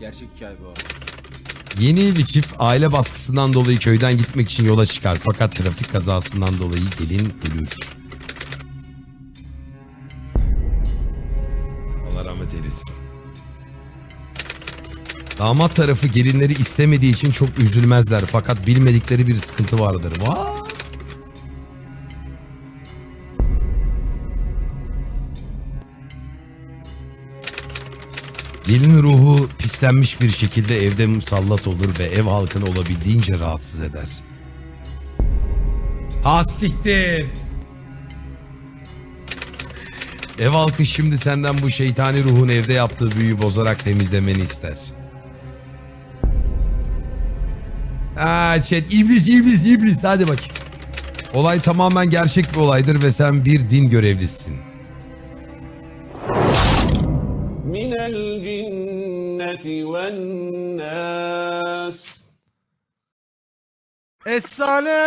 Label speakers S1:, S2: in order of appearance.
S1: Gerçek hikaye bu.
S2: Yeni evli çift aile baskısından dolayı köyden gitmek için yola çıkar. Fakat trafik kazasından dolayı gelin ölür. Allah rahmet eylesin. Damat tarafı gelinleri istemediği için çok üzülmezler. Fakat bilmedikleri bir sıkıntı vardır. Vay! Gelin ruhu pislenmiş bir şekilde evde musallat olur ve ev halkını olabildiğince rahatsız eder. Ha siktir. Ev halkı şimdi senden bu şeytani ruhun evde yaptığı büyüyü bozarak temizlemeni ister. Aa chat iblis iblis iblis hadi bak. Olay tamamen gerçek bir olaydır ve sen bir din görevlisisin.
S3: الجنة والناس
S2: Efsane!